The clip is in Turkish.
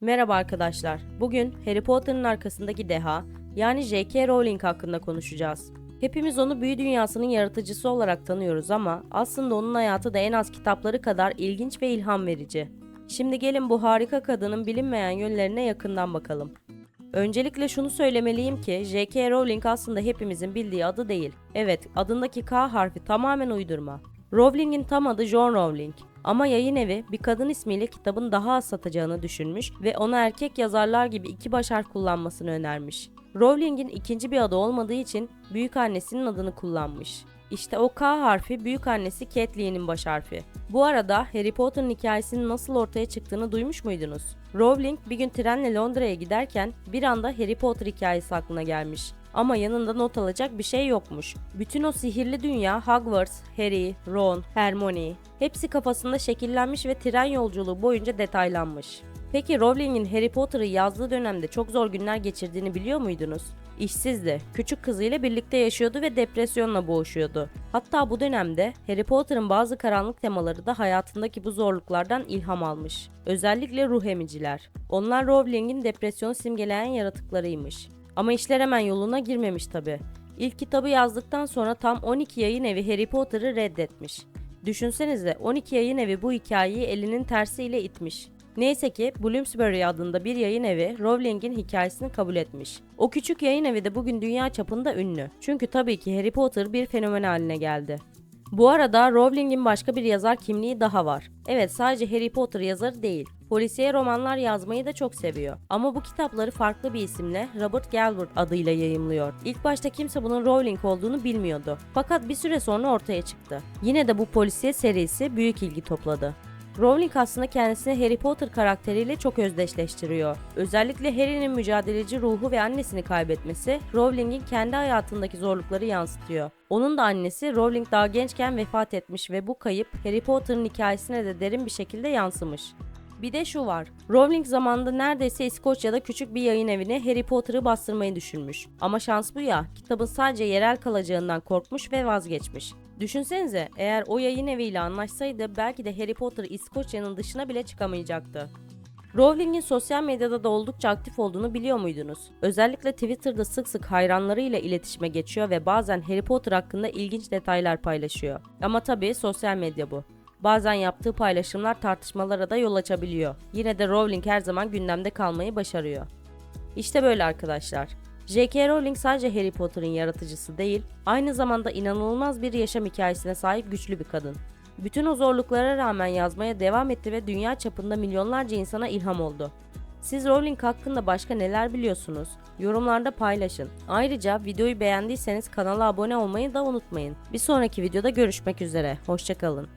Merhaba arkadaşlar. Bugün Harry Potter'ın arkasındaki deha, yani J.K. Rowling hakkında konuşacağız. Hepimiz onu büyü dünyasının yaratıcısı olarak tanıyoruz ama aslında onun hayatı da en az kitapları kadar ilginç ve ilham verici. Şimdi gelin bu harika kadının bilinmeyen yönlerine yakından bakalım. Öncelikle şunu söylemeliyim ki J.K. Rowling aslında hepimizin bildiği adı değil. Evet, adındaki K harfi tamamen uydurma. Rowling'in tam adı John Rowling. Ama yayın evi bir kadın ismiyle kitabın daha az satacağını düşünmüş ve ona erkek yazarlar gibi iki baş harf kullanmasını önermiş. Rowling'in ikinci bir adı olmadığı için büyük annesinin adını kullanmış. İşte o K harfi büyük annesi Catelyn'in baş harfi. Bu arada Harry Potter'ın hikayesinin nasıl ortaya çıktığını duymuş muydunuz? Rowling bir gün trenle Londra'ya giderken bir anda Harry Potter hikayesi aklına gelmiş. Ama yanında not alacak bir şey yokmuş. Bütün o sihirli dünya Hogwarts, Harry, Ron, Hermione hepsi kafasında şekillenmiş ve tren yolculuğu boyunca detaylanmış. Peki Rowling'in Harry Potter'ı yazdığı dönemde çok zor günler geçirdiğini biliyor muydunuz? İşsizdi, küçük kızıyla birlikte yaşıyordu ve depresyonla boğuşuyordu. Hatta bu dönemde Harry Potter'ın bazı karanlık temaları da hayatındaki bu zorluklardan ilham almış. Özellikle ruh emiciler. Onlar Rowling'in depresyonu simgeleyen yaratıklarıymış. Ama işler hemen yoluna girmemiş tabi. İlk kitabı yazdıktan sonra tam 12 yayın evi Harry Potter'ı reddetmiş. Düşünsenize 12 yayın evi bu hikayeyi elinin tersiyle itmiş. Neyse ki Bloomsbury adında bir yayın evi Rowling'in hikayesini kabul etmiş. O küçük yayın evi de bugün dünya çapında ünlü. Çünkü tabii ki Harry Potter bir fenomen haline geldi. Bu arada Rowling'in başka bir yazar kimliği daha var. Evet sadece Harry Potter yazarı değil. Polisiye romanlar yazmayı da çok seviyor. Ama bu kitapları farklı bir isimle Robert Galbraith adıyla yayımlıyor. İlk başta kimse bunun Rowling olduğunu bilmiyordu. Fakat bir süre sonra ortaya çıktı. Yine de bu polisiye serisi büyük ilgi topladı. Rowling aslında kendisini Harry Potter karakteriyle çok özdeşleştiriyor. Özellikle Harry'nin mücadeleci ruhu ve annesini kaybetmesi Rowling'in kendi hayatındaki zorlukları yansıtıyor. Onun da annesi Rowling daha gençken vefat etmiş ve bu kayıp Harry Potter'ın hikayesine de derin bir şekilde yansımış. Bir de şu var. Rowling zamanında neredeyse İskoçya'da küçük bir yayın evine Harry Potter'ı bastırmayı düşünmüş. Ama şans bu ya, kitabın sadece yerel kalacağından korkmuş ve vazgeçmiş. Düşünsenize eğer o yayın eviyle anlaşsaydı belki de Harry Potter İskoçya'nın dışına bile çıkamayacaktı. Rowling'in sosyal medyada da oldukça aktif olduğunu biliyor muydunuz? Özellikle Twitter'da sık sık hayranlarıyla iletişime geçiyor ve bazen Harry Potter hakkında ilginç detaylar paylaşıyor. Ama tabii sosyal medya bu. Bazen yaptığı paylaşımlar tartışmalara da yol açabiliyor. Yine de Rowling her zaman gündemde kalmayı başarıyor. İşte böyle arkadaşlar. J.K. Rowling sadece Harry Potter'ın yaratıcısı değil, aynı zamanda inanılmaz bir yaşam hikayesine sahip güçlü bir kadın. Bütün o zorluklara rağmen yazmaya devam etti ve dünya çapında milyonlarca insana ilham oldu. Siz Rowling hakkında başka neler biliyorsunuz? Yorumlarda paylaşın. Ayrıca videoyu beğendiyseniz kanala abone olmayı da unutmayın. Bir sonraki videoda görüşmek üzere. Hoşçakalın.